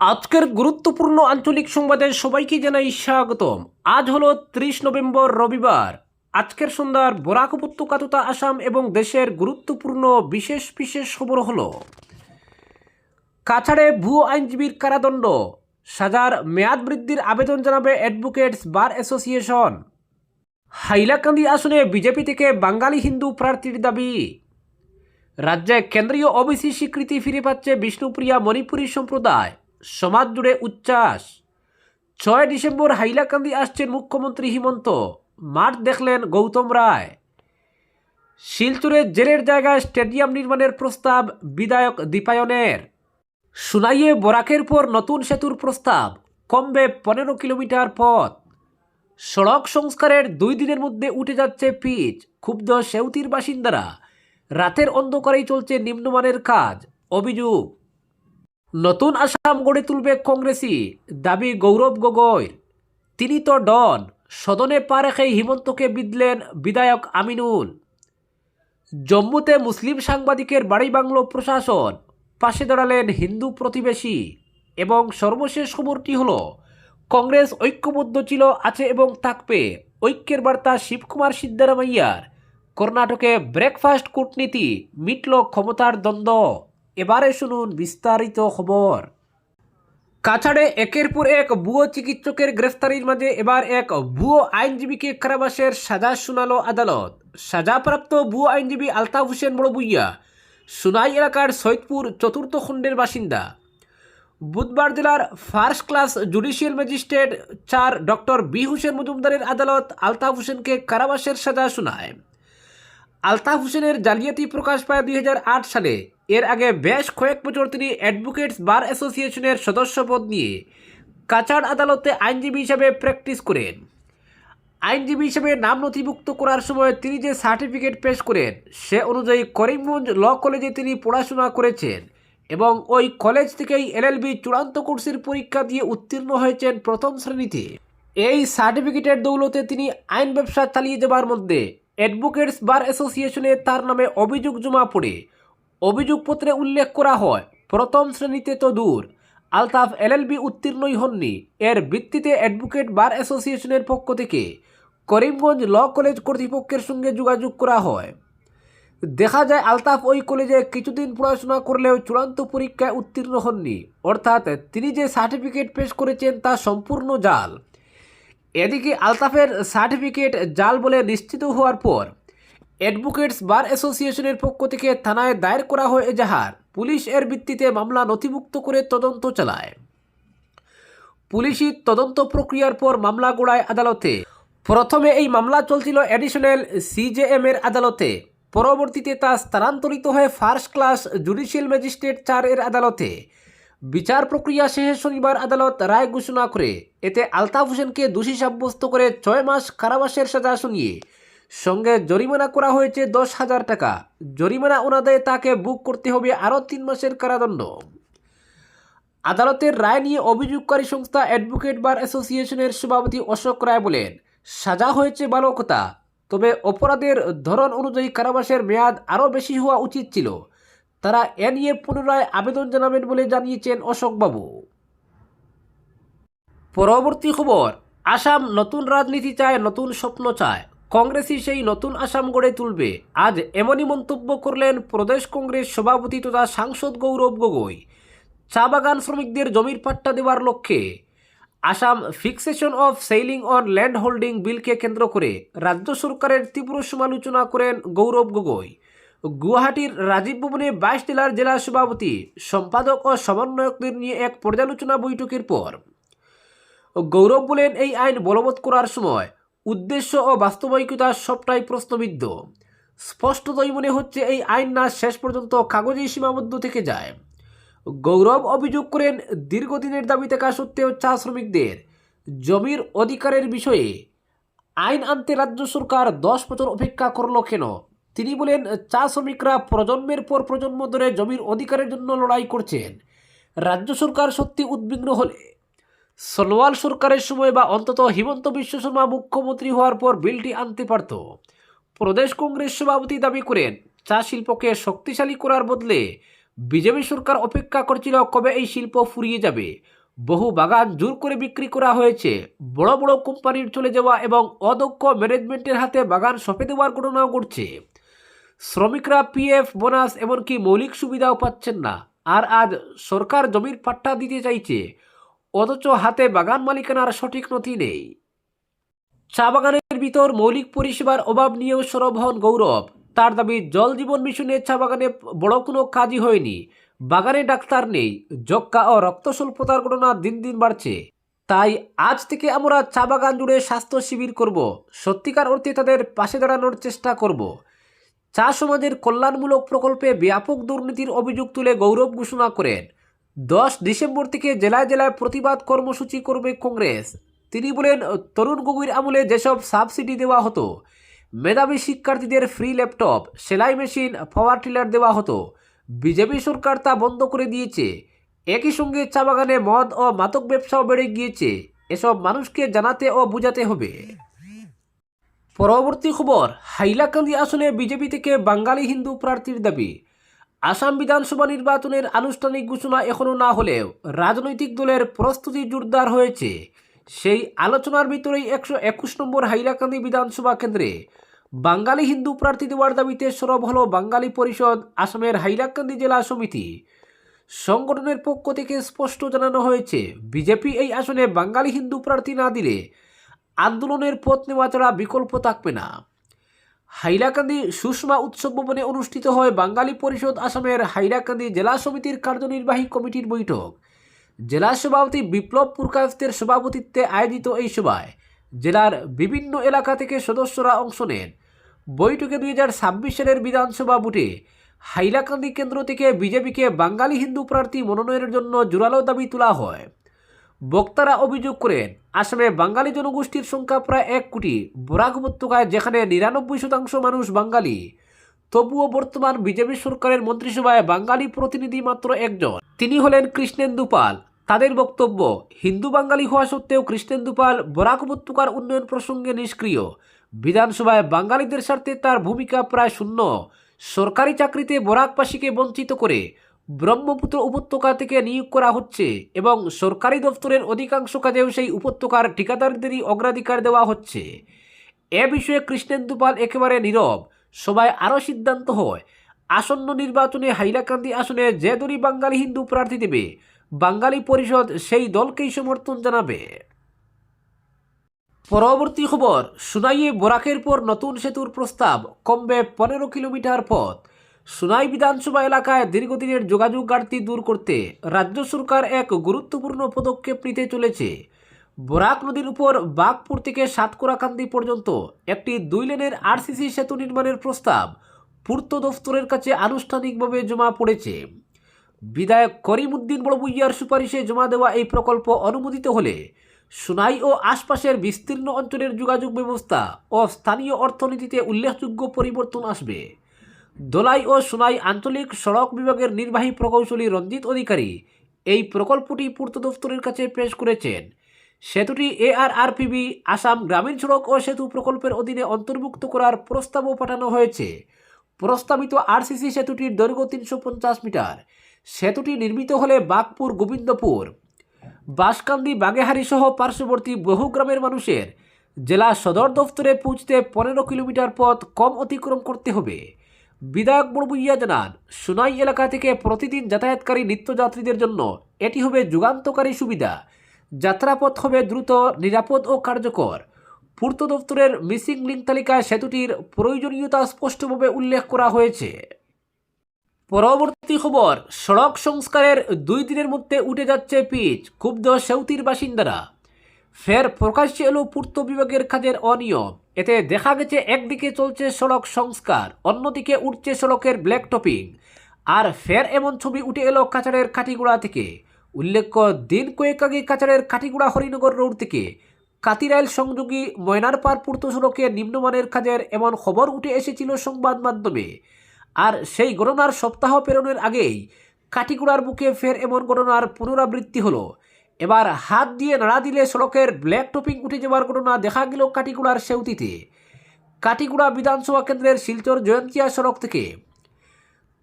আজকের গুরুত্বপূর্ণ আঞ্চলিক সংবাদে সবাইকে জানাই স্বাগতম। আজ হলো ত্রিশ নভেম্বর, রবিবার। আজকের সন্ধ্যার বরাক উপত্যকা তথা আসাম এবং দেশের গুরুত্বপূর্ণ বিশেষ বিশেষ খবর হলো, কাছাড়ে ভুয়ো আইনজীবীর কারাদণ্ড, সাজার মেয়াদ বৃদ্ধির আবেদন জানাবে অ্যাডভোকেটস বার অ্যাসোসিয়েশন। হাইলাকান্দি আসনে বিজেপি থেকে বাঙালি হিন্দু প্রার্থীর দাবি, রাজ্যে কেন্দ্রীয় ওবিসি স্বীকৃতি ফিরে পাচ্ছে বিষ্ণুপ্রিয়া মণিপুরী সম্প্রদায়। সমাজ জুড়ে উচ্ছ্বাস। ছয় ডিসেম্বর হাইলাকান্দি আসছেন মুখ্যমন্ত্রী হিমন্ত। মাঠ দেখলেন গৌতম রায়। শিলচরে জেলের জায়গায় স্টেডিয়াম নির্মাণের প্রস্তাব বিধায়ক দীপায়নের। সুনাইয়ে বরাকের পর নতুন সেতুর প্রস্তাব, কমবে পনেরো কিলোমিটার পথ। সড়ক সংস্কারের দুই দিনের মধ্যে উঠে যাচ্ছে পিচ, ক্ষুব্ধ সেউতির বাসিন্দারা। রাতের অন্ধকারেই চলছে নিম্নমানের কাজ, অভিযোগ। নতুন আসাম গড়ে তুলবে কংগ্রেসই। দাবি গৌরব গগৈর তিনি তো ডন, সদনে পা রেখেই হিমন্তকে বিদলেন বিধায়ক আমিনুল। জম্মুতে মুসলিম সাংবাদিকের বাড়ি বাংলো প্রশাসন, পাশে দাঁড়ালেন হিন্দু প্রতিবেশী এবং সর্বশেষ খবরটি হল, কংগ্রেস ঐক্যবদ্ধ ছিল, আছে এবং থাকবে। ঐক্যের বার্তা শিবকুমার সিদ্ধারামাইয়ার। কর্ণাটকে ব্রেকফাস্ট কূটনীতি মিটল ক্ষমতার দ্বন্দ্ব। এবারে শুনুন বিস্তারিত খবর। কাছাড়ে একের পর এক ভুয়ো চিকিৎসকের গ্রেফতারির মাঝে এবার এক ভুয়ো আইনজীবীকে কারাবাসের সাজা শোনালো আদালত। সাজাপ্রাপ্ত ভুয়ো আইনজীবী আলতাফ হোসেন বড়বুইয়া, সুনাই এলাকার সৈয়দপুর চতুর্থ খণ্ডের বাসিন্দা। বুধবার জেলার ফার্স্ট ক্লাস জুডিশিয়াল ম্যাজিস্ট্রেট চার ডক্টর বি হোসেন মজুমদারের আদালত আলতাফ হোসেনকে কারাবাসের সাজা শোনায়। আলতাফ হোসেনের জালিয়াতি প্রকাশ পায় দুই হাজার আট সালে। এর আগে বেশ কয়েক বছর তিনি অ্যাডভোকেটস বার অ্যাসোসিয়েশনের সদস্যপদ নিয়ে কাছাড় আদালতে আইনজীবী হিসাবে প্র্যাকটিস করেন। আইনজীবী হিসেবে নাম নথিভুক্ত করার সময় তিনি যে সার্টিফিকেট পেশ করেন, সে অনুযায়ী করিমগঞ্জ ল কলেজে তিনি পড়াশোনা করেছেন এবং ওই কলেজ থেকেই এলএলবি চূড়ান্ত কোর্সের পরীক্ষা দিয়ে উত্তীর্ণ হয়েছেন প্রথম শ্রেণীতে। এই সার্টিফিকেটের দৌলতে তিনি আইন ব্যবসা চালিয়ে যাবার মধ্যে অ্যাডভোকেটস বার অ্যাসোসিয়েশনে তার নামে অভিযোগ জমা পড়ে। অভিযোগপত্রে উল্লেখ করা হয়, প্রথম শ্রেণীতে তো দূর। আলতাফ এলএলবি উত্তীর্ণই হননি। এর ভিত্তিতে অ্যাডভোকেট বার অ্যাসোসিয়েশনের পক্ষ থেকে করিমগঞ্জ ল কলেজ কর্তৃপক্ষের সঙ্গে যোগাযোগ করা হয়। দেখা যায়, আলতাফ ওই কলেজে কিছুদিন পড়াশোনা করলেও চূড়ান্ত পরীক্ষায় উত্তীর্ণ হননি। অর্থাৎ তিনি যে সার্টিফিকেট পেশ করেছেন তা সম্পূর্ণ জাল। এদিকে আলতাফের সার্টিফিকেট জাল বলে নিশ্চিত হওয়ার পর অ্যাডভোকেটস বার অ্যাসোসিয়েশনের পক্ষ থেকে থানায় দায়ের করা হয় এজাহার। পুলিশ এর ভিত্তিতে মামলা নথিভুক্ত করে তদন্ত চালায়। পুলিশি তদন্ত প্রক্রিয়ার পর মামলা গোড়ায় আদালতে। প্রথমে এই মামলা চলছিল অ্যাডিশনাল সিজেএম এর আদালতে। পরবর্তীতে তা স্থানান্তরিত হয়ে ফার্স্ট ক্লাস জুডিশিয়াল ম্যাজিস্ট্রেট চার এর আদালতে। বিচার প্রক্রিয়া শেষে শনিবার আদালত রায় ঘোষণা করে, এতে আলতাফ হোসেনকে দোষী সাব্যস্ত করে ছয় মাস কারাবাসের সাজা শুনিয়ে সঙ্গে জরিমানা করা হয়েছে দশ হাজার টাকা। জরিমানা অনাদায়ে তাকে বুক করতে হবে আরও তিন মাসের কারাদণ্ড। আদালতের রায় নিয়ে অভিযোগকারী সংস্থা অ্যাডভোকেট বার অ্যাসোসিয়েশনের সভাপতি অশোক রায় বলেন, সাজা হয়েছে ভালো কথা তবে অপরাধের ধরন অনুযায়ী কারাবাসের মেয়াদ আরও বেশি হওয়া উচিত ছিল। তারা এ নিয়ে পুনরায় আবেদন জানাবেন বলে জানিয়েছেন অশোকবাবু। পরবর্তী খবর, আসাম নতুন রাজনীতি চায়, নতুন স্বপ্ন চায়। কংগ্রেসই সেই নতুন আসাম গড়ে তুলবে। আজ এমনই মন্তব্য করলেন প্রদেশ কংগ্রেস সভাপতি তথা সাংসদ গৌরব গগৈ। চা বাগান শ্রমিকদের জমির পাট্টা দেওয়ার লক্ষ্যে। Assam fixation of ceiling on land holding বিলকে কেন্দ্র করে রাজ্য সরকারের তীব্র সমালোচনা করেন গৌরব গগৈ। গুয়াহাটির রাজীব ভবনে বাইশ জেলার জেলা সভাপতি, সম্পাদক ও সমন্বয়কদের নিয়ে এক পর্যালোচনা বৈঠকের পর। গৌরব বলেন, এই আইন বলবৎ করার সময় উদ্দেশ্য ও বাস্তবায়িকতা সবটাই প্রশ্নবিদ্ধ। স্পষ্টতই মনে হচ্ছে এই আইন না শেষ পর্যন্ত কাগজেই সীমাবদ্ধ থেকে যায়। গৌরব অভিযোগ করেন, দীর্ঘদিনের দাবি থাকা সত্ত্বেও চা শ্রমিকদের জমির অধিকারের বিষয়ে আইন আনতে রাজ্য সরকার দশ বছর অপেক্ষা করল কেন? তিনি বলেন, চা শ্রমিকরা প্রজন্মের পর প্রজন্ম ধরে জমির অধিকারের জন্য লড়াই করছেন। রাজ্য সরকার সত্যি উদ্বিগ্ন হলে সনোয়াল সরকারের সময় বা অন্তত হিমন্ত বিশ্ব শর্মা মুখ্যমন্ত্রী হওয়ার পর বিলটি আনতে পারত। প্রদেশ কংগ্রেস সভাপতি দাবি করেন, চা শিল্পকে শক্তিশালী করার বদলে বিজেপি সরকার অপেক্ষা করছিল কবে এই শিল্প ফুরিয়ে যাবে। বহু বাগান জোর করে বিক্রি করা হয়েছে, বড় বড় কোম্পানির চলে যাওয়া এবং অদক্ষ ম্যানেজমেন্টের হাতে বাগান সঁপে দেওয়ার ঘটনাও ঘটছে। শ্রমিকরা পিএফ, বোনাস, এমনকি মৌলিক সুবিধাও পাচ্ছেন না। আর আজ সরকার জমির পাট্টা দিতে চাইছে অথচ হাতে বাগান মালিকানার সঠিক নথি নেই। চা বাগানের ভিতর মৌলিক পরিষেবার অভাব নিয়েও সরব হন গৌরব। তার দাবি, জল জীবন মিশনে চা বাগানে বড় কোনো কাজই হয়নি। বাগানে ডাক্তার নেই যক্কা ও রক্ত স্বল্পতার ঘটনা দিন দিন বাড়ছে। তাই আজ থেকে আমরা চা বাগান জুড়ে স্বাস্থ্য শিবির করব। সত্যিকার অর্থে তাদের পাশে দাঁড়ানোর চেষ্টা করব। চা সমাজের কল্যাণমূলক প্রকল্পে ব্যাপক দুর্নীতির অভিযোগ তুলে গৌরব ঘোষণা করেন। দশ ডিসেম্বর থেকে জেলায় জেলায় প্রতিবাদ কর্মসূচি করবে কংগ্রেস। তিনি বলেন, তরুণ গগৈর আমলে যেসব সাবসিডি দেওয়া হতো, মেধাবী শিক্ষার্থীদের ফ্রি ল্যাপটপ, সেলাই মেশিন, পাওয়ার টিলার দেওয়া হতো, বিজেপি সরকার তা বন্ধ করে দিয়েছে, একই সঙ্গে চা বাগানে মদ ও মাদক ব্যবসাও বেড়ে গিয়েছে, এসব মানুষকে জানাতে ও বোঝাতে হবে। পরবর্তী খবর, হাইলাকান্দি আসনে বিজেপি থেকে বাঙালি হিন্দু প্রার্থীর দাবি আসাম বিধানসভা নির্বাচনের আনুষ্ঠানিক ঘোষণা এখনও না হলেও রাজনৈতিক দলের প্রস্তুতি জোরদার হয়েছে। সেই আলোচনার ভিতরেই একশো একুশ নম্বর হাইলাকান্দি বিধানসভা কেন্দ্রে বাঙালি হিন্দু প্রার্থী দেওয়ার দাবিতে সরব হল বাঙালি পরিষদ, আসামের হাইলাকান্দি জেলা সমিতি। সংগঠনের পক্ষ থেকে স্পষ্ট জানানো হয়েছে, বিজেপি এই আসনে বাঙালি হিন্দু প্রার্থী না দিলে আন্দোলনের পথ নেওয়া ছাড়া বিকল্প থাকবে না। হাইলাকান্দি সুষমা উৎসব ভবনে অনুষ্ঠিত হয় বাঙালি পরিষদ আসামের হাইলাকান্দি জেলা সমিতির কার্যনির্বাহী কমিটির বৈঠক। জেলা সভাপতি বিপ্লব পুরকাস্তের সভাপতিত্বে আয়োজিত এই সভায় জেলার বিভিন্ন এলাকা থেকে সদস্যরা অংশ নেন। বৈঠকে দুই হাজার ছাব্বিশ সালের বিধানসভা ভোটে হাইলাকান্দি কেন্দ্র থেকে বিজেপিকে বাঙালি হিন্দু প্রার্থী মনোনয়নের জন্য জোরালো দাবি তোলা হয়। বক্তারা অভিযোগ করেন, আসামে বাঙালি জনগোষ্ঠীর সংখ্যা প্রায় এক কোটি। বরাক উপত্যকায়, যেখানে নিরানব্বই শতাংশ মানুষ বাঙালি, তবুও বর্তমান বিজেপি সরকারের মন্ত্রিসভায় বাঙালি প্রতিনিধি মাত্র একজন। তিনি হলেন কৃষ্ণেন্দু পাল। তাদের বক্তব্য, হিন্দু বাঙালি হওয়া সত্ত্বেও কৃষ্ণেন্দু পাল বরাক উপত্যকার উন্নয়ন প্রসঙ্গে নিষ্ক্রিয়। বিধানসভায় বাঙালিদের স্বার্থে তার ভূমিকা প্রায় শূন্য। সরকারি চাকরিতে বরাকবাসীকে বঞ্চিত করে ব্রহ্মপুত্র উপত্যকা থেকে নিয়োগ করা হচ্ছে এবং সরকারি দপ্তরের অধিকাংশ কাজেও সেই উপত্যকার ঠিকাদারদেরই অগ্রাধিকার দেওয়া হচ্ছে। এ বিষয়ে কৃষ্ণেন্দু পাল একেবারে নীরব সবাই আরও সিদ্ধান্ত হয়, আসন্ন নির্বাচনে হাইলাকান্দি আসনে যে দলই বাঙালি হিন্দু প্রার্থী দেবে, বাঙালি পরিষদ সেই দলকেই সমর্থন জানাবে। পরবর্তী খবর সুনাইয়ে বরাকের পর নতুন সেতুর প্রস্তাব কমবে পনেরো কিলোমিটার পথ। সুনাই বিধানসভা এলাকায় দীর্ঘদিনের যোগাযোগ ঘাটতি দূর করতে রাজ্য সরকার এক গুরুত্বপূর্ণ পদক্ষেপ নিতে চলেছে। বরাক নদীর উপর বাঘপুর থেকে সাতকোরাকান্দি পর্যন্ত একটি দুই লেনের আরসিসি সেতু নির্মাণের প্রস্তাব পূর্ত দফতরের কাছে আনুষ্ঠানিকভাবে জমা পড়েছে। বিধায়ক করিমউদ্দিন বড়বুইয়ার সুপারিশে জমা দেওয়া এই প্রকল্প অনুমোদিত হলে সুনাই ও আশপাশের বিস্তীর্ণ অঞ্চলের যোগাযোগ ব্যবস্থা ও স্থানীয় অর্থনীতিতে উল্লেখযোগ্য পরিবর্তন আসবে। দোলাই ও সুনাই আঞ্চলিক সড়ক বিভাগের নির্বাহী প্রকৌশলী রঞ্জিত অধিকারী এই প্রকল্পটি পূর্ত দফতরের কাছে পেশ করেছেন। সেতুটি এআরআরপিবি, আসাম গ্রামীণ সড়ক ও সেতু প্রকল্পের অধীনে অন্তর্ভুক্ত করার প্রস্তাবও পাঠানো হয়েছে। প্রস্তাবিত আরসিসি সেতুটির দৈর্ঘ্য তিনশো পঞ্চাশ মিটার। সেতুটি নির্মিত হলে বাগপুর, গোবিন্দপুর বাসকান্দি বাগেহারি সহ পার্শ্ববর্তী বহু গ্রামের মানুষের জেলা সদর দফতরে পৌঁছতে পনেরো কিলোমিটার পথ কম অতিক্রম করতে হবে। বিধায়ক বড়বুইয়া জানান, সুনাই এলাকা থেকে প্রতিদিন যাতায়াতকারী নিত্যযাত্রীদের জন্য এটি হবে যুগান্তকারী সুবিধা। যাত্রাপথ হবে দ্রুত, নিরাপদ ও কার্যকর। পূর্ত দফতরের মিসিং লিঙ্ক তালিকায় সেতুটির প্রয়োজনীয়তা স্পষ্টভাবে উল্লেখ করা হয়েছে। পরবর্তী খবর, সড়ক সংস্কারের দুই দিনের মধ্যে উঠে যাচ্ছে পিচ, ক্ষুব্ধ সেউতির বাসিন্দারা। ফের প্রকাশ্যে এলো পূর্ত বিভাগের কাজের অনিয়ম। এতে দেখা গেছে, একদিকে চলছে সড়ক সংস্কার, অন্যদিকে উঠছে সড়কের ব্ল্যাক টপিং। আর ফের এমন ছবি উঠে এলো কাছাড়ের কাঠিগুড়া থেকে। উল্লেখ্য, দিন কয়েক আগে কাছাড়ের কাঠিগুড়া হরিনগর রোড থেকে কাতিরাইল সংযোগী ময়নারপাড় পূর্ত সড়কে নিম্নমানের কাজের এমন খবর উঠে এসেছিল সংবাদ মাধ্যমে। আর সেই ঘটনার সপ্তাহ পেরোনোর আগেই কাটিগুড়ার বুকে ফের এমন ঘটনার পুনরাবৃত্তি হলো। এবার হাত দিয়ে নাড়া দিলে সড়কের ব্ল্যাক টপিং উঠে যাওয়ার ঘটনা দেখা গেল কাটিগুড়ার সেউতিতে। কাটিগুড়া বিধানসভা কেন্দ্রের শিলচর জয়ন্তিয়া সড়ক থেকে।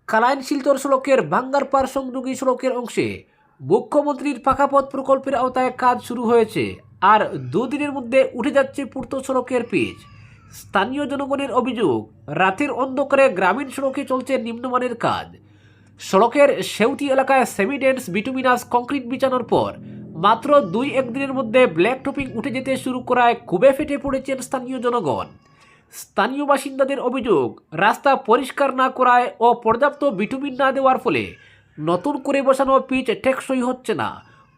কালাইন শিলচর সড়কের বাঙ্গারপাড় সংযোগী সড়কের অংশে মুখ্যমন্ত্রীর পাকাপথ প্রকল্পের আওতায় কাজ শুরু হয়েছে আর দুদিনের মধ্যে উঠে যাচ্ছে পূর্ত সড়কের পিচ। স্থানীয় জনগণের অভিযোগ, রাতের অন্ধকারে গ্রামীণ সড়কে চলছে নিম্নমানের কাজ। সড়কের সেউতি এলাকায় সেমিডেন্স বিটুমিনাস কংক্রিট বিছানোর পর মাত্র দুই একদিনের মধ্যে ব্ল্যাক টপিং উঠে যেতে শুরু করায় খুবই ফেটে পড়েছেন স্থানীয় জনগণ। স্থানীয় বাসিন্দাদের অভিযোগ, রাস্তা পরিষ্কার না করায় ও পর্যাপ্ত বিটুমিন না দেওয়ার ফলে নতুন করে বসানো পিচ টেকসই হচ্ছে না।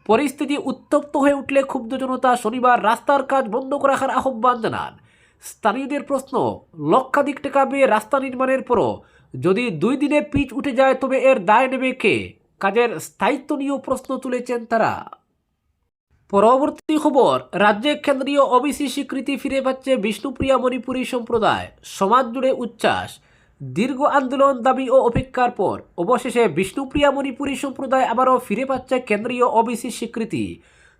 পরিস্থিতি উত্তপ্ত হয়ে উঠলে ক্ষুব্ধ জনতা শনিবার রাস্তার কাজ বন্ধ রাখার আহ্বান জানান। স্থানীয়দের প্রশ্ন, লক্ষাধিক টাকা ব্যয়ে রাস্তা নির্মাণের পরও যদি দুই দিনে পিচ উঠে যায় তবে এর দায় নেবে কে? কাজের স্থায়িত্ব নিয়েও প্রশ্ন তুলেছেন তারা। পরবর্তী খবর, রাজ্যে কেন্দ্রীয় ওবিসি স্বীকৃতি ফিরে পাচ্ছে বিষ্ণুপ্রিয়া মণিপুরী সম্প্রদায়। সমাজ জুড়ে উচ্ছ্বাস। দীর্ঘ আন্দোলন, দাবি ও অপেক্ষার পর অবশেষে বিষ্ণুপ্রিয়া মণিপুরী সম্প্রদায় আবারও ফিরে পাচ্ছে কেন্দ্রীয় ওবিসি স্বীকৃতি।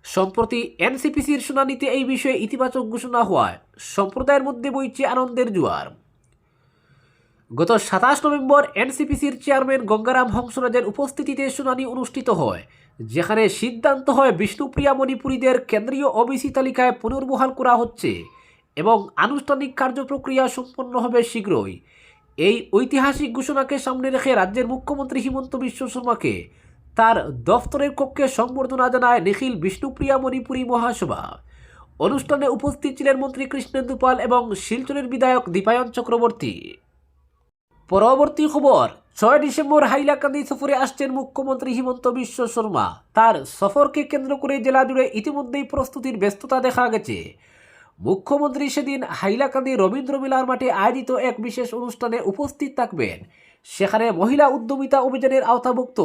সম্প্রতি এনসিপিসির শুনানিতে এই বিষয়ে ইতিবাচক ঘোষণা হওয়ায় সম্প্রদায়ের মধ্যে বইছে আনন্দের জোয়ার। গত সাতাশ নভেম্বর এনসিপিসির চেয়ারম্যান গঙ্গারাম হংসরাজের উপস্থিতিতে শুনানি অনুষ্ঠিত হয়। যেখানে সিদ্ধান্ত হয় বিষ্ণুপ্রিয়া মণিপুরীদের কেন্দ্রীয় ওবিসি তালিকায় পুনর্বহাল করা হচ্ছে এবং আনুষ্ঠানিক কার্যপ্রক্রিয়া সম্পন্ন হবে শীঘ্রই। এই ঐতিহাসিক ঘোষণাকে সামনে রেখে রাজ্যের মুখ্যমন্ত্রী হিমন্ত বিশ্ব শর্মাকে তার দফতরের কক্ষে সংবর্ধনা জানায় নিখিল বিষ্ণুপ্রিয়া মণিপুরী মহাসভা। অনুষ্ঠানে উপস্থিত ছিলেন মন্ত্রী কৃষ্ণেন্দু পাল এবং শিলচরের বিধায়ক দীপায়ন চক্রবর্তী। পরবর্তী খবর ছয় ডিসেম্বর হাইলাকান্দি সফরে আসছেন মুখ্যমন্ত্রী হিমন্ত বিশ্ব শর্মা। তার সফরকে কেন্দ্র করে জেলা জুড়ে ইতিমধ্যেই প্রস্তুতির ব্যস্ততা দেখা গেছে। মুখ্যমন্ত্রী সেদিন হাইলাকান্দি রবীন্দ্র মেলার মাঠে আয়োজিত এক বিশেষ অনুষ্ঠানে উপস্থিত থাকবেন। সেখানে মহিলা উদ্যমিতা অভিযানের আওতাভুক্ত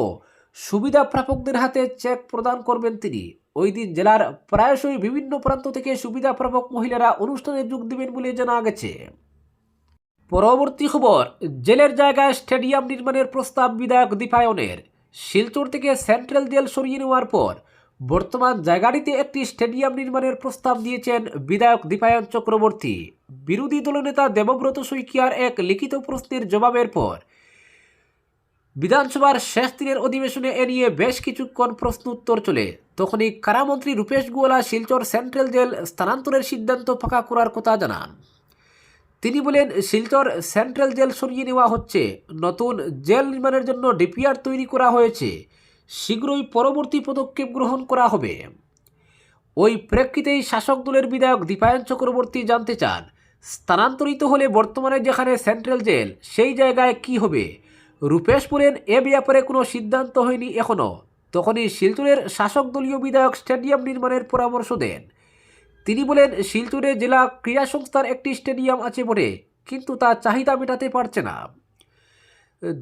সুবিধা প্রাপকদের হাতে চেক প্রদান করবেন তিনি। ওই দিন জেলার প্রায়শই বিভিন্ন প্রান্ত থেকে সুবিধা প্রাপক মহিলারা অনুষ্ঠানে যোগ দেবেন বলে জানা গেছে। পরবর্তী খবর, জেলের জায়গায় স্টেডিয়াম নির্মাণের প্রস্তাব বিধায়ক দীপায়নের। শিলচর থেকে সেন্ট্রাল জেল সরিয়ে নেওয়ার পর, বর্তমান জায়গাটিতে একটি স্টেডিয়াম নির্মাণের প্রস্তাব দিয়েছেন বিধায়ক দীপায়ন চক্রবর্তী। বিরোধী দলনেতা দেবব্রত শইকিয়ার এক লিখিত প্রশ্নের জবাবের পর, বিধানসভার শেষ দিনের অধিবেশনে এ নিয়ে বেশ কিছুক্ষণ প্রশ্ন উত্তর চলে। তখনই কারামন্ত্রী রূপেশ গোয়ালা শিলচর সেন্ট্রাল জেল স্থানান্তরের সিদ্ধান্ত ফাঁকা করার কথা জানান। তিনি বলেন, শিলচর সেন্ট্রাল জেল সরিয়ে নেওয়া হচ্ছে। নতুন জেল নির্মাণের জন্য ডিপিআর তৈরি করা হয়েছে। শীঘ্রই পরবর্তী পদক্ষেপ গ্রহণ করা হবে। ওই প্রেক্ষিতেই শাসক দলের বিধায়ক দীপায়ন চক্রবর্তী জানতে চান, স্থানান্তরিত হলে বর্তমানে যেখানে সেন্ট্রাল জেল, সেই জায়গায় কি হবে? রূপেশ বলেন, এ ব্যাপারে কোনো সিদ্ধান্ত হয়নি এখনও তখনই শিলচরের শাসক দলীয় বিধায়ক স্টেডিয়াম নির্মাণের পরামর্শ দেন। তিনি বলেন, শিলচরে জেলা ক্রীড়া সংস্থার একটি স্টেডিয়াম আছে বটে, কিন্তু তা চাহিদা মেটাতে পারছে না।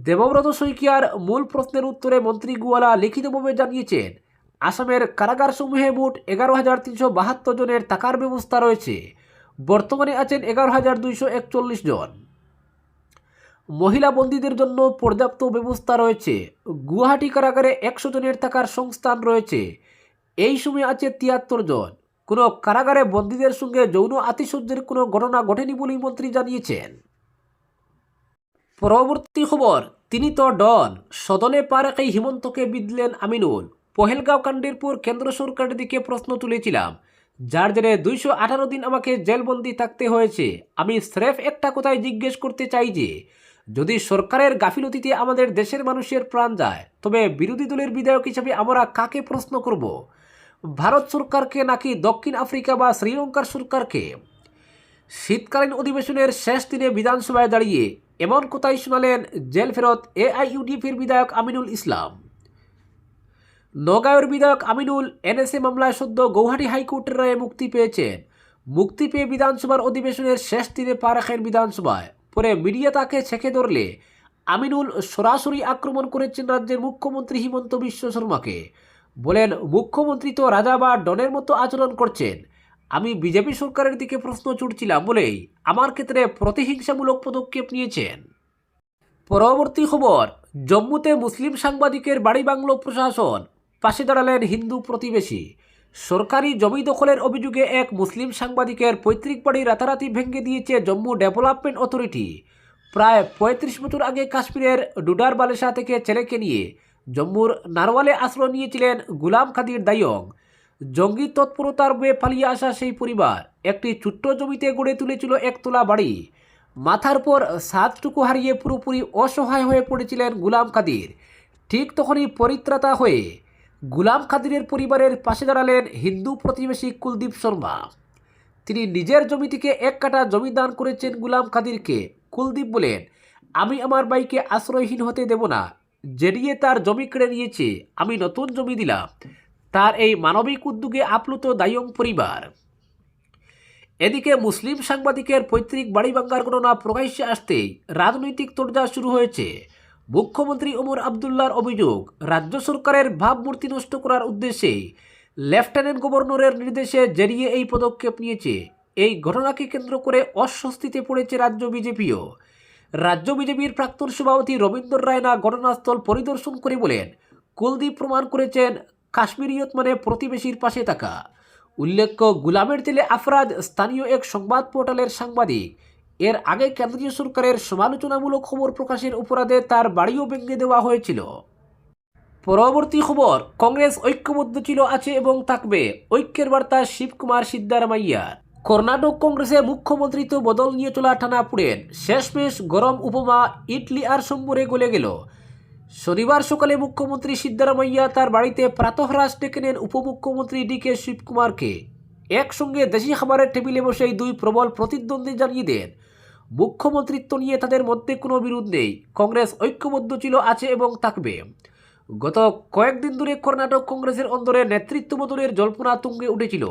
দেবব্রত শইকিয়ার মূল প্রশ্নের উত্তরে মন্ত্রী গুয়ালা লিখিতভাবে জানিয়েছেন, আসামের কারাগারসমূহে মোট এগারো হাজার তিনশো বাহাত্তর জনের থাকার ব্যবস্থা রয়েছে, বর্তমানে আছেন এগারো হাজার দুইশো একচল্লিশ জন। মহিলা বন্দীদের জন্য পর্যাপ্ত ব্যবস্থা রয়েছে, গুয়াহাটি কারাগারে একশো জনের থাকার সংস্থান রয়েছে, এই সময় আছে তিয়াত্তর জন। কোনো কারাগারে বন্দীদের সঙ্গে যৌন আতিশয্যের কোনো ঘটনা ঘটেনি বলেই মন্ত্রী জানিয়েছেন। পরবর্তী খবর তিনি তো ডন, সদনে পা রেখেই হিমন্তকে বিদলেন আমিনুল। পহেলগাঁও কাণ্ডের পর কেন্দ্র সরকারের দিকে প্রশ্ন তুলেছিলাম, যার জেরে দুইশো আঠারো দিন আমাকে জেলবন্দি থাকতে হয়েছে। আমি স্রেফ একটা কথাই জিজ্ঞেস করতে চাই যে, যদি সরকারের গাফিলতিতে আমাদের দেশের মানুষের প্রাণ যায়, তবে বিরোধী দলের বিধায়ক হিসেবে আমরা কাকে প্রশ্ন করব? ভারত সরকারকে নাকি দক্ষিণ আফ্রিকা বা শ্রীলঙ্কার সরকারকে? শীতকালীন অধিবেশনের শেষ দিনে বিধানসভায় দাঁড়িয়ে এমন কথাই শোনালেন জেল ফেরত এআইইউডিএফের বিধায়ক আমিনুল ইসলাম। নগাঁয়ের বিধায়ক আমিনুল এনএসএ মামলায় সদ্য গৌহাটি হাইকোর্টের রায়ে মুক্তি পেয়েছেন। মুক্তি পেয়ে বিধানসভার অধিবেশনের শেষ দিনে পা রাখেন বিধানসভায়। পরে মিডিয়া তাকে ছেঁকে ধরলে আমিনুল সরাসরি আক্রমণ করেছেন রাজ্যের মুখ্যমন্ত্রী হিমন্ত বিশ্ব শর্মাকে। বলেন, মুখ্যমন্ত্রী তো রাজা বা ডনের মতো আচরণ করছেন। আমি বিজেপি সরকারের দিকে প্রশ্ন ছুটছিলাম বলেই আমার ক্ষেত্রে প্রতিহিংসামূলক পদক্ষেপ নিয়েছেন। পরবর্তী খবর, জম্মুতে মুসলিম সাংবাদিকের বাড়ি বাংলো প্রশাসন, পাশে দাঁড়ালেন হিন্দু প্রতিবেশী। সরকারি জমি দখলের অভিযোগে এক মুসলিম সাংবাদিকের পৈতৃক বাড়ি রাতারাতি ভেঙে দিয়েছে জম্মু ডেভেলপমেন্ট অথরিটি। প্রায় পঁয়ত্রিশ বছর আগে কাশ্মীরের ডুডার বালেশা থেকে ছেলেকে নিয়ে জম্মুর নারওয়ালে আশ্রয় নিয়েছিলেন গুলাম খাদির দায়ং জঙ্গি তৎপরতার বয়ে পালিয়ে আসা সেই পরিবার একটি ছোট্ট জমিতে গড়ে তুলেছিল একতলা বাড়ি। মাথার পর সাতটুকু হারিয়ে পুরোপুরি অসহায় হয়ে পড়েছিলেন গুলাম কাদির ঠিক তখনই পরিত্রাতা হয়ে গুলাম কাদিরের পরিবারের পাশে দাঁড়ালেন হিন্দু প্রতিবেশী কুলদীপ শর্মা। তিনি নিজের জমি থেকে এক কাটা জমি দান করেছেন গুলাম কাদিরকে কুলদীপ বলেন, আমি আমার বাইকে আশ্রয়হীন হতে দেব না। জেরিয়ে তার জমি কেড়ে নিয়েছে, আমি নতুন জমি দিলাম। তার এই মানবিক উদ্যোগে আপ্লুত দায়ং পরিবার। এদিকে মুসলিম সাংবাদিকের পৈতৃক বাড়ি ভাঙ্গার ঘটনা প্রকাশ্যে আসতেই রাজনৈতিক তোড়জা শুরু হয়েছে। মুখ্যমন্ত্রী ওমর আবদুল্লার অভিযোগ, রাজ্য সরকারের ভাবমূর্তি নষ্ট করার উদ্দেশ্যে লেফটেন্যান্ট গভর্নরের নির্দেশে জেরিয়ে এই পদক্ষেপ নিয়েছে। এই ঘটনাকে কেন্দ্র করে অস্বস্তিতে পড়েছে রাজ্য বিজেপিও। রাজ্য বিজেপির প্রাক্তন সভাপতি রবীন্দ্র রায়না ঘটনাস্থল পরিদর্শন করে বলেন, কুলদীপ প্রমাণ করেছেন কাশ্মীরিয়ত মানে প্রতিবেশীর পাশে থাকা। উল্লেখ্য, গুলামের জেলে আফরাজ স্থানীয় এক সংবাদ পোর্টালের সাংবাদিক। এর আগে কেন্দ্রীয় সরকারের সমালোচনামূলক খবর প্রকাশের অপরাধে তার বাড়িও ভেঙে দেওয়া হয়েছিল। পরবর্তী খবর, কংগ্রেস ঐক্যবদ্ধ ছিল, আছে এবং থাকবে। ঐক্যের বার্তা শিবকুমার সিদ্দারামাইয়ার কর্ণাটক কংগ্রেসে মুখ্যমন্ত্রী তো বদল নিয়ে চলা টানা পুড়েন। শেষমেশ গরম উপমা, ইডলি আর সম্বরে গলে গেল। শনিবার সকালে মুখ্যমন্ত্রী সিদ্দারামাইয়া তার বাড়িতে প্রাতহরাজ ডেকে নেন উপমুখ্যমন্ত্রী ডি কে শিবকুমারকে। একসঙ্গে দেশি খাবারের টেবিলে বসেই দুই প্রবল প্রতিদ্বন্দ্বী জানিয়ে দেন, মুখ্যমন্ত্রিত্ব নিয়ে তাদের মধ্যে কোনো বিরোধ নেই। কংগ্রেস ঐক্যবদ্ধ ছিল, আছে এবং থাকবে। গত কয়েকদিন ধরে কর্ণাটক কংগ্রেসের অন্দরে নেতৃত্ব বদলের জল্পনা তুঙ্গে উঠেছিল।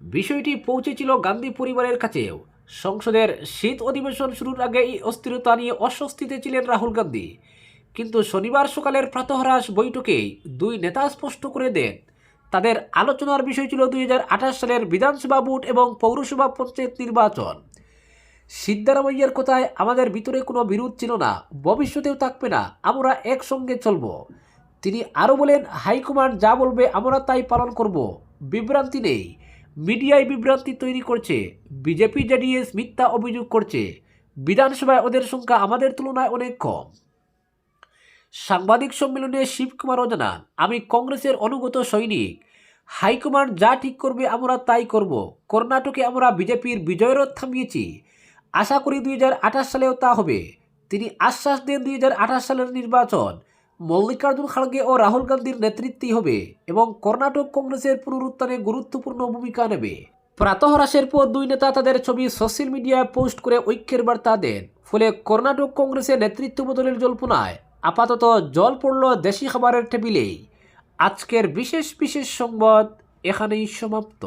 বিষয়টি পৌঁছেছিল গান্ধী পরিবারের কাছেও। সংসদের শীত অধিবেশন শুরুর আগে এই অস্থিরতা নিয়ে অস্বস্তিতে ছিলেন রাহুল গান্ধী। কিন্তু শনিবার সকালের প্রাতহরাস বৈঠকেই দুই নেতা স্পষ্ট করে দেন, তাদের আলোচনার বিষয় ছিল দুই হাজার আঠাশ সালের বিধানসভা ভোট এবং পৌরসভা পঞ্চায়েত নির্বাচন। সিদ্ধারামাইয়ার কথায় আমাদের ভিতরে কোনো বিরোধ ছিল না, ভবিষ্যতেও থাকবে না, আমরা একসঙ্গে চলব। তিনি আরও বলেন, হাইকমান্ড যা বলবে আমরা তাই পালন করব, বিভ্রান্তি নেই। মিডিয়ায় বিভ্রান্তি তৈরি করছে। বিজেপি জেডিএস মিথ্যা অভিযোগ করছে। বিধানসভায় ওদের সংখ্যা আমাদের তুলনায় অনেক কম। সাংবাদিক সম্মেলনে শিবকুমারও জানান আমি কংগ্রেসের অনুগত সৈনিক। হাইকমান্ড যা ঠিক করবে আমরা তাই করব। কর্ণাটকে আমরা বিজেপির বিজয়রথ থামিয়েছি। আশা করি দুই হাজার আঠাশ সালেও তা হবে। তিনি আশ্বাস দেন দুই হাজার আঠাশ সালের নির্বাচন। মল্লিকার্জুন খাড়গে ও রাহুল গান্ধীর নেতৃত্বেই হবে এবং কর্ণাটক কংগ্রেসের পুনরুত্থানে গুরুত্বপূর্ণ ভূমিকা নেবে। প্রাতহরাসের পর দুই নেতা তাদের ছবি সোশ্যাল মিডিয়ায় পোস্ট করে ঐক্যের বার্তা দেন। ফলে কর্ণাটক কংগ্রেসের নেতৃত্ব বদলের জল্পনায় আপাতত জল পড়ল দেশি খাবারের টেবিলেই। আজকের বিশেষ বিশেষ সংবাদ এখানেই সমাপ্ত।